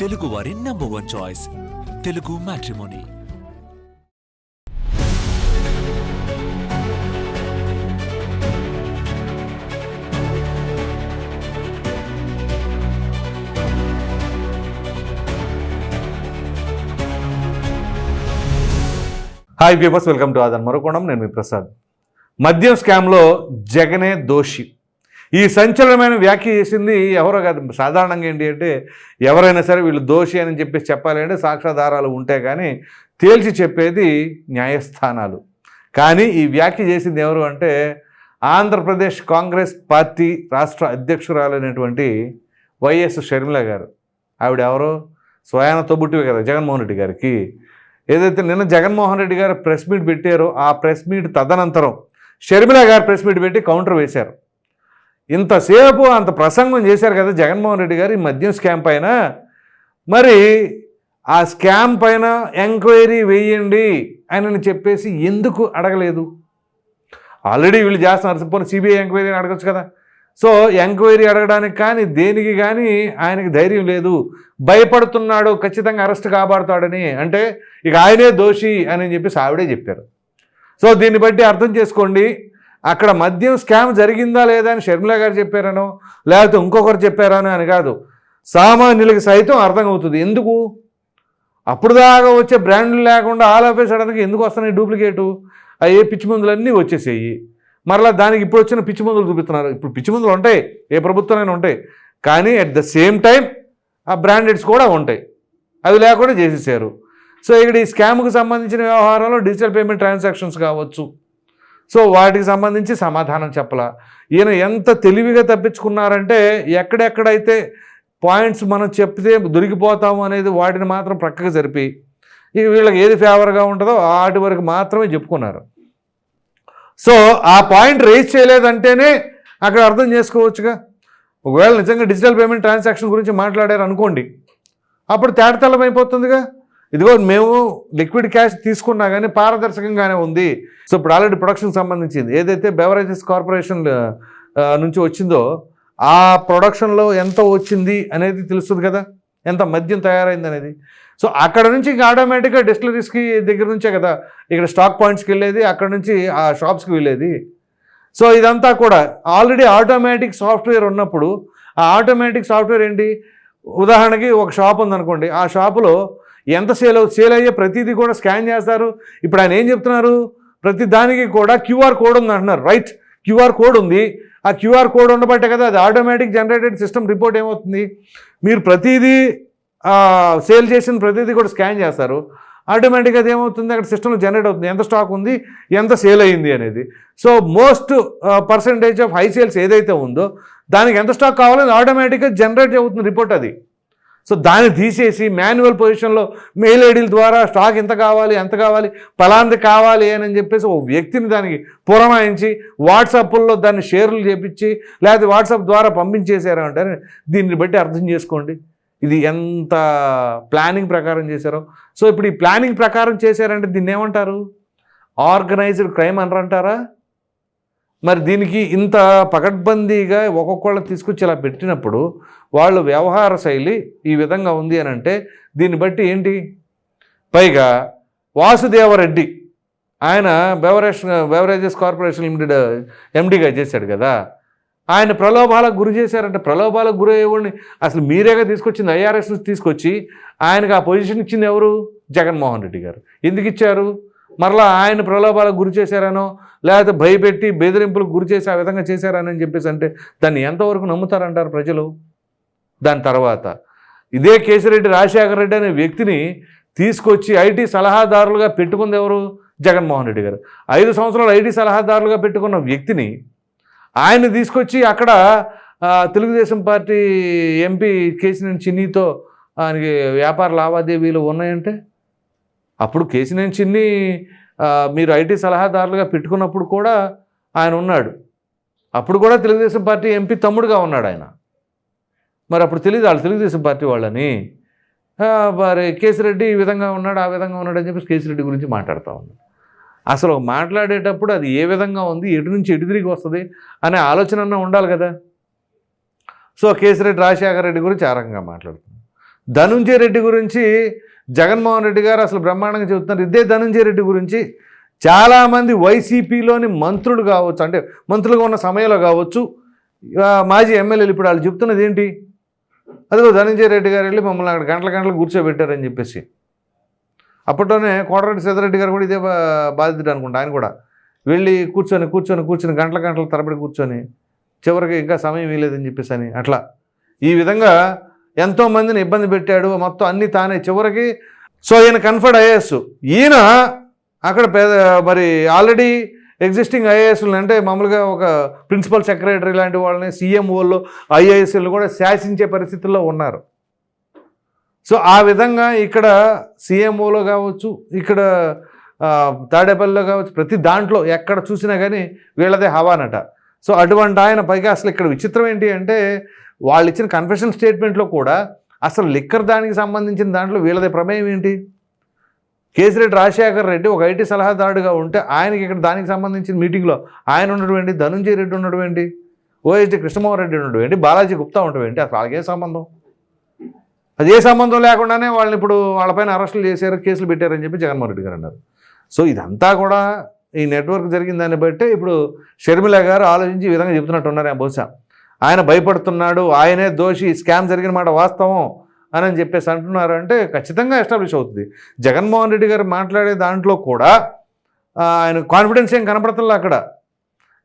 తెలుగు వారి number one choice Telugu matrimony hi viewers welcome to Aadhan మరొకొండం నేను మీ ప్రసాద్. మద్యం స్కామ్లో జగనే దోషి. ఈ సంచలనమైన వ్యాఖ్య చేసింది ఎవరో కాదు. సాధారణంగా ఏంటి అంటే ఎవరైనా సరే వీళ్ళు దోషి అని చెప్పేసి చెప్పాలి అంటే సాక్ష్యాధారాలు ఉంటే కానీ తేల్చి చెప్పేది న్యాయస్థానాలు. కానీ ఈ వ్యాఖ్య చేసింది ఎవరు అంటే ఆంధ్రప్రదేశ్ కాంగ్రెస్ పార్టీ రాష్ట్ర అధ్యక్షురాలైనటువంటి వైఎస్ షర్మిల గారు. ఆవిడ ఎవరో? స్వయాన తొబుట్టివే కదా జగన్మోహన్ రెడ్డి గారికి. ఏదైతే నిన్న జగన్మోహన్ రెడ్డి గారు ప్రెస్ మీట్ పెట్టారో ఆ ప్రెస్ మీట్ తదనంతరం షర్మిల గారు ప్రెస్ మీట్ పెట్టి కౌంటర్ వేశారు. ఇంతసేపు అంత ప్రసంగం చేశారు కదా జగన్మోహన్ రెడ్డి గారు ఈ మద్యం స్కామ్ పైన. మరి ఆ స్కామ్ పైన ఎంక్వైరీ వేయండి అని చెప్పేసి ఎందుకు అడగలేదు? ఆల్రెడీ వీళ్ళు చేస్తున్నారు. పోనీ సిబిఐ ఎంక్వైరీ అడగచ్చు కదా. సో ఎంక్వైరీ అడగడానికి కానీ దేనికి కానీ ఆయనకి ధైర్యం లేదు. భయపడుతున్నాడు ఖచ్చితంగా అరెస్ట్ కాబడతాడని. అంటే ఇక ఆయనే దోషి అని చెప్పేసి ఆవిడే చెప్పారు. సో దీన్ని బట్టి అర్థం చేసుకోండి. అక్కడ మద్యం స్కామ్ జరిగిందా లేదా అని షర్మిల గారు చెప్పారనో లేకపోతే ఇంకొకరు చెప్పారనో అని కాదు. సామాన్యులకి సైతం అర్థమవుతుంది. ఎందుకు? అప్పుడు దాకా వచ్చే బ్రాండ్లు లేకుండా ఆల్ ఆఫ్ సడన్గా ఎందుకు వస్తున్నాయి డూప్లికేటు? ఆ ఏ పిచ్చి మందులన్నీ వచ్చేసేయి. మరలా దానికి ఇప్పుడు వచ్చిన పిచ్చి మందులు చూపిస్తున్నారు. ఇప్పుడు పిచ్చి మందులు ఉంటాయి. ఏ ప్రభుత్వమైనా ఉంటాయి. కానీ అట్ ద సేమ్ టైం ఆ బ్రాండెడ్స్ కూడా ఉంటాయి. అవి లేకుండా చేసేసారు. సో ఇక్కడ ఈ స్కామ్కి సంబంధించిన వ్యవహారంలో డిజిటల్ పేమెంట్ ట్రాన్సాక్షన్స్ కావచ్చు. సో వాటికి సంబంధించి సమాధానం చెప్పలా. ఈయన ఎంత తెలివిగా తప్పించుకున్నారంటే ఎక్కడెక్కడైతే పాయింట్స్ మనం చెప్తే దొరికిపోతాము అనేది వాటిని మాత్రం ప్రక్కకు జరిపి ఇక వీళ్ళకి ఏది ఫేవర్గా ఉంటుందో వాటి వరకు మాత్రమే చెప్పుకున్నారు. సో ఆ పాయింట్ రేజ్ చేయలేదంటేనే అక్కడ అర్థం చేసుకోవచ్చుగా. ఒకవేళ నిజంగా డిజిటల్ పేమెంట్ ట్రాన్సాక్షన్ గురించి మాట్లాడారు అనుకోండి అప్పుడు తేడతలం అయిపోతుందిగా ఇదిగో మేము లిక్విడ్ క్యాష్ తీసుకున్నా కానీ పారదర్శకంగానే ఉంది. సో ఇప్పుడు ఆల్రెడీ ప్రొడక్షన్ సంబంధించింది. ఏదైతే బెవరేజెస్ కార్పొరేషన్ నుంచి వచ్చిందో ఆ ప్రొడక్షన్లో ఎంత వచ్చింది అనేది తెలుస్తుంది కదా? ఎంత మద్యం తయారైంది అనేది. సో అక్కడ నుంచి ఇంకా ఆటోమేటిక్గా డిస్టిలరీస్కి దగ్గర నుంచే కదా? ఇక్కడ స్టాక్ పాయింట్స్కి వెళ్ళేది అక్కడ నుంచి ఆ షాప్స్కి వెళ్ళేది. సో ఇదంతా కూడా ఆల్రెడీ ఆటోమేటిక్ సాఫ్ట్వేర్ ఉన్నప్పుడు ఆ ఆటోమేటిక్ సాఫ్ట్వేర్ ఏంటి? ఉదాహరణకి ఒక షాప్ ఉందనుకోండి. ఆ షాపులో ఎంత సేల్ సేల్ అయ్యే ప్రతిదీ కూడా స్కాన్ చేస్తారు. ఇప్పుడు ఆయన ఏం చెప్తున్నారు? ప్రతి దానికి కూడా క్యూఆర్ కోడ్ ఉంది అంటున్నారు. రైట్ క్యూఆర్ కోడ్ ఉంది. ఆ క్యూఆర్ కోడ్ ఉండబట్టే కదా అది ఆటోమేటిక్ జనరేటెడ్ సిస్టమ్ రిపోర్ట్ ఏమవుతుంది? మీరు ప్రతిదీ సేల్ చేసిన ప్రతిదీ కూడా స్కాన్ చేస్తారు. ఆటోమేటిక్గా అది ఏమవుతుంది? అక్కడ సిస్టంలో జనరేట్ అవుతుంది. ఎంత స్టాక్ ఉంది? ఎంత సేల్ అయ్యింది అనేది. So most percentage of high sales ఏదైతే ఉందో దానికి ఎంత స్టాక్ కావాలో అది ఆటోమేటిక్గా జనరేట్ అవుతుంది రిపోర్ట్ అది. సో దాన్ని తీసేసి మాన్యువల్ పొజిషన్లో మెయిల్ ఐడీల ద్వారా స్టాక్ ఎంత కావాలి ఎంత కావాలి పలాంది కావాలి అని చెప్పేసి ఓ వ్యక్తిని దానికి పురమాయించి వాట్సాప్లో దాన్ని షేర్లు చేపించి లేకపోతే వాట్సాప్ ద్వారా పంపించేశారు అంటారు దీన్ని బట్టి అర్థం చేసుకోండి. ఇది ఎంత ప్లానింగ్ ప్రకారం చేశారో. సో ఇప్పుడు ఈ ప్లానింగ్ ప్రకారం చేశారంటే దీన్ని ఏమంటారు? ఆర్గనైజ్డ్ క్రైమ్ అనరంటారా మరి దీనికి ఇంత పకడ్బందీగా ఒక్కొక్కళ్ళని తీసుకొచ్చి ఇలా పెట్టినప్పుడు వాళ్ళ వ్యవహార శైలి ఈ విధంగా ఉంది అని అంటే దీన్ని బట్టి ఏంటి? పైగా వాసుదేవరెడ్డి ఆయన బెవరేజ్ బెవరేజెస్ కార్పొరేషన్ లిమిటెడ్ ఎండీగా చేశాడు కదా. ఆయన ప్రలోభాలకు గురి చేశారంటే ప్రలోభాలకు గురి అయ్యేవాడిని అసలు మీరేగా తీసుకొచ్చింది ఐఆర్ఎస్ నుంచి తీసుకొచ్చి ఆయనకు ఆ పొజిషన్ ఇచ్చింది ఎవరు? జగన్మోహన్ రెడ్డి గారు. ఎందుకు ఇచ్చారు? మరలా ఆయన ప్రలోభాలకు గురి చేశారనో లేకపోతే భయపెట్టి బెదిరింపులకు గురి చేసి ఆ విధంగా చేశారని చెప్పేసి అంటే దాన్ని ఎంతవరకు నమ్ముతారంటారు ప్రజలు? దాని తర్వాత ఇదే కేసిరెడ్డి రాజశేఖర రెడ్డి అనే వ్యక్తిని తీసుకొచ్చి ఐటీ సలహాదారులుగా పెట్టుకుంది ఎవరు? జగన్మోహన్ రెడ్డి గారు. ఐదు సంవత్సరాలు ఐటీ సలహాదారులుగా పెట్టుకున్న వ్యక్తిని ఆయన తీసుకొచ్చి అక్కడ తెలుగుదేశం పార్టీ ఎంపీ కేసినేని చిన్నీతో ఆయనకి వ్యాపార లావాదేవీలు ఉన్నాయంటే? అప్పుడు కేసినేని చిన్ని మీరు ఐటీ సలహాదారులుగా పెట్టుకున్నప్పుడు కూడా ఆయన ఉన్నాడు. అప్పుడు కూడా తెలుగుదేశం పార్టీ ఎంపీ తమ్ముడుగా ఉన్నాడు ఆయన. మరి అప్పుడు తెలియదు వాళ్ళు తెలుగుదేశం పార్టీ వాళ్ళని. మరి కేసిరెడ్డి ఈ విధంగా ఉన్నాడు ఆ విధంగా ఉన్నాడు అని చెప్పేసి కేసిరెడ్డి గురించి మాట్లాడుతూ ఉన్నాడు అసలు మాట్లాడేటప్పుడు అది ఏ విధంగా ఉంది ఎటు నుంచి ఎటు తిరిగి వస్తుంది అనే ఆలోచన అన్నా ఉండాలి కదా. సో కేసిరెడ్డి రాజశేఖర రెడ్డి గురించి ఆ రకంగా మాట్లాడుతున్నాం. ధనుంజయ రెడ్డి గురించి జగన్మోహన్ రెడ్డి గారు అసలు బ్రహ్మాండంగా చెబుతున్నారు ఇదే ధనంజయ రెడ్డి గురించి. చాలామంది వైసీపీలోని మంత్రులు కావచ్చు అంటే మంత్రులుగా ఉన్న సమయంలో కావచ్చు మాజీ ఎమ్మెల్యేలు ఇప్పుడు వాళ్ళు చెప్తున్నది ఏంటి? అదిగో ధనంజయ రెడ్డి గారు వెళ్ళి మమ్మల్ని అక్కడ గంటల గంటలు కూర్చోబెట్టారని చెప్పేసి. అప్పట్లోనే కోటరెడ్డి సీతారెడ్డి గారు కూడా ఇదే బాధితుడు అనుకుంటా ఆయన కూడా. వెళ్ళి కూర్చొని కూర్చొని కూర్చొని గంటల గంటల తరబడి కూర్చొని చివరికి ఇంకా సమయం ఇవ్వలేదని చెప్పేసి అని అట్లా. ఈ విధంగా ఎంతోమందిని ఇబ్బంది పెట్టాడు మొత్తం అన్నీ తానే చివరికి. సో ఈయన కన్ఫర్డ్ ఐఏఎస్. ఈయన అక్కడ పేద మరి ఆల్రెడీ ఎగ్జిస్టింగ్ ఐఏఎస్లు అంటే మామూలుగా ఒక ప్రిన్సిపల్ సెక్రటరీ లాంటి వాళ్ళని సీఎంఓలు ఐఏఎస్లు కూడా శాసించే పరిస్థితుల్లో ఉన్నారు. సో ఆ విధంగా ఇక్కడ సీఎంఓలో కావచ్చు ఇక్కడ తాడేపల్లిలో కావచ్చు ప్రతి దాంట్లో ఎక్కడ చూసినా కానీ వీళ్ళదే హవానట. సో అటువంటి ఆయన పైగా అసలు ఇక్కడ విచిత్రం ఏంటి అంటే వాళ్ళు ఇచ్చిన కన్ఫెషన్ స్టేట్మెంట్లో కూడా అసలు లిక్కర్ దానికి సంబంధించిన దాంట్లో వీళ్ళది ప్రమేయం ఏంటి? కేసిరెడ్డి రాజశేఖర్ రెడ్డి ఒక ఐటీ సలహాదారుడుగా ఉంటే ఆయనకి ఇక్కడ దానికి సంబంధించిన మీటింగ్లో ఆయన ఉండటువంటి ధనుంజయ రెడ్డి ఉండటువంటి ఓఎస్డి కృష్ణమోహన్ రెడ్డి ఉండటువంటి బాలాజీ గుప్తా ఉండటువంటి ఏంటి? అసలు వాళ్ళకి ఏ సంబంధం? అది ఏ సంబంధం లేకుండానే వాళ్ళని ఇప్పుడు వాళ్ళపైన అరెస్టులు చేశారు కేసులు పెట్టారని చెప్పి జగన్మోహన్ రెడ్డి గారు అన్నారు. సో ఇదంతా కూడా ఈ నెట్వర్క్ జరిగిన దాన్ని బట్టే ఇప్పుడు షర్మిల గారు ఆలోచించి ఈ విధంగా చెప్తున్నట్టు ఉన్నారు ఆయన బహుశా. ఆయన భయపడుతున్నాడు ఆయనే దోషి స్కామ్ జరిగిన మాట వాస్తవం అని చెప్పేసి అంటున్నారు అంటే ఖచ్చితంగా ఎస్టాబ్లిష్ అవుతుంది. జగన్మోహన్ రెడ్డి గారు మాట్లాడే దాంట్లో కూడా ఆయన కాన్ఫిడెన్స్ ఏం కనపడతలే అక్కడ?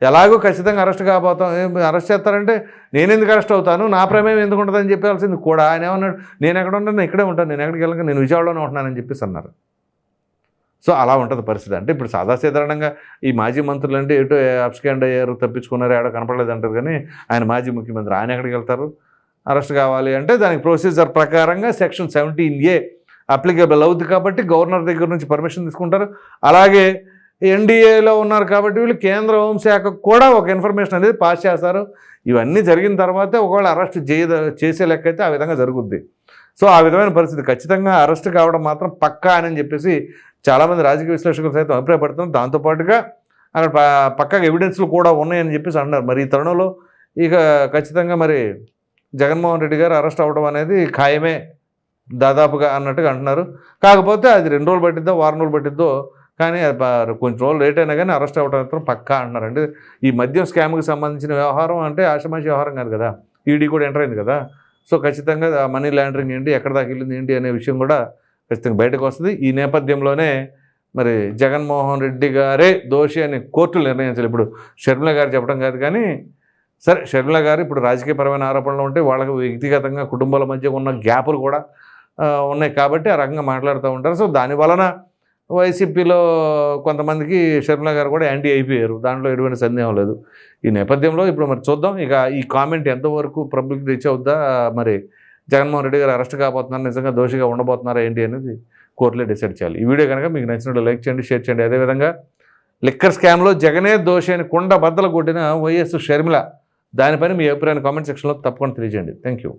ఎలాగో ఖచ్చితంగా అరెస్ట్ కాబోతాం అరెస్ట్ చేస్తారంటే నేను ఎందుకు అరెస్ట్ అవుతాను నా ప్రమేయం ఎందుకు ఉంటుందని చెప్పాల్సింది కూడా. ఆయన ఏమన్నాడు నేను ఎక్కడ ఉంటాను ఇక్కడే ఉంటాను నేను ఎక్కడికి వెళ్ళక నేను విజయవాడలోనే ఉంటున్నానని చెప్పేసి అన్నారు. సో అలా ఉంటుంది పరిస్థితి. అంటే ఇప్పుడు సాధాసాధారణంగా ఈ మాజీ మంత్రులు అంటే ఎటు అబ్స్కాండ్ అయ్యారు తప్పించుకున్నారు ఏడో కనపడలేదు అంటారు కానీ ఆయన మాజీ ముఖ్యమంత్రి ఆయన ఎక్కడికి వెళ్తారు? అరెస్ట్ కావాలి అంటే దానికి ప్రొసీజర్ ప్రకారంగా సెక్షన్ సెవెంటీన్ ఏ అప్లికేబుల్ అవుతుంది కాబట్టి గవర్నర్ దగ్గర నుంచి పర్మిషన్ తీసుకుంటారు. అలాగే ఎన్డీఏలో ఉన్నారు కాబట్టి వీళ్ళు కేంద్ర హోంశాఖ కూడా ఒక ఇన్ఫర్మేషన్ అనేది పాస్ చేస్తారు. ఇవన్నీ జరిగిన తర్వాతే ఒకవేళ అరెస్ట్ చేయ చేసే లెక్క అయితే ఆ విధంగా జరుగుద్ది. సో ఆ విధమైన పరిస్థితి ఖచ్చితంగా అరెస్ట్ కావడం మాత్రం పక్కా అని చెప్పేసి చాలామంది రాజకీయ విశ్లేషకులు సైతం అభిప్రాయపడుతున్నారు. దాంతోపాటుగా అక్కడ పక్కగా పక్కాగా ఎవిడెన్స్లు కూడా ఉన్నాయని చెప్పేసి అన్నారు మరి ఈ తరుణంలో ఇక ఖచ్చితంగా మరి జగన్మోహన్ రెడ్డి గారు అరెస్ట్ అవ్వడం అనేది ఖాయమే దాదాపుగా అన్నట్టుగా అంటున్నారు. కాకపోతే అది రెండు రోజులు పట్టిద్దో వారం రోజులు పట్టిద్దో కానీ అది కొంచెం రోజులు లేట్ అయినా కానీ అరెస్ట్ అవ్వడం మాత్రం పక్కా అంటున్నారు. అంటే ఈ మద్యం స్కామ్కి సంబంధించిన వ్యవహారం అంటే ఆషమాషి వ్యవహారం కాదు కదా. ఈడీ కూడా ఎంటర్ అయింది కదా. సో ఖచ్చితంగా మనీ లాండరింగ్ ఏంటి ఎక్కడ దాకా వెళ్ళింది ఏంటి అనే విషయం కూడా ఖచ్చితంగా బయటకు వస్తుంది. ఈ నేపథ్యంలోనే మరి జగన్మోహన్ రెడ్డి గారే దోషి అని కోర్టులు నిర్ణయించాలి. ఇప్పుడు షర్మిల గారు చెప్పడం కాదు కానీ సరే షర్మిల గారు ఇప్పుడు రాజకీయపరమైన ఆరోపణలు ఉంటే వాళ్ళకి వ్యక్తిగతంగా కుటుంబాల మధ్య ఉన్న గ్యాపులు కూడా ఉన్నాయి కాబట్టి ఆ రకంగా మాట్లాడుతూ ఉంటారు. సో దాని వలన వైసీపీలో కొంతమందికి షర్మిల గారు కూడా యాంటీ అయిపోయారు. దాంట్లో ఎటువంటి సందేహం లేదు. ఈ నేపథ్యంలో ఇప్పుడు మరి చూద్దాం. ఇక ఈ కామెంట్ ఎంతవరకు పబ్లిక్ రీచ్ అవుద్దా మరి జగన్మోహన్ రెడ్డి గారు అరెస్ట్ కాబోతున్నారు నిజంగా దోషిగా ఉండబోతున్నారా ఏంటి అనేది కోర్టులో డిసైడ్ చేయాలి. ఈ వీడియో కనుక మీకు నచ్చినట్టు లైక్ చేయండి షేర్ చేయండి. అదేవిధంగా లిక్కర్ స్కామ్లో జగనే దోషి అని కుండ బద్దలు కొట్టిన వైఎస్ షర్మిల దానిపైన మీ అభిప్రాయాన్ని కామెంట్ సెక్షన్లో తప్పకుండా తెలియజేయండి. Thank you